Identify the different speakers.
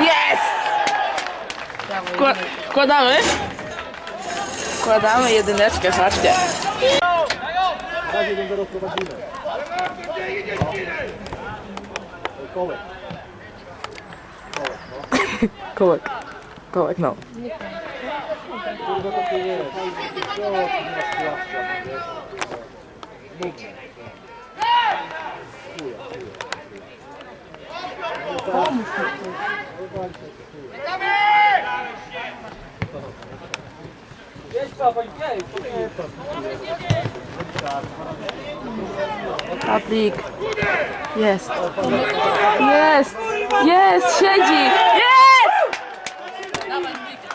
Speaker 1: Jest! Wkła- Wkładamy? Wkładamy jedyneczkę, patrzcie.
Speaker 2: Razie 1-0 prowadzimy. Kołek.
Speaker 1: Kołek. No.
Speaker 2: Chuja, chuja. Pomóż
Speaker 1: Patrik. Jest. Jest. Jest, siedzi. How about we?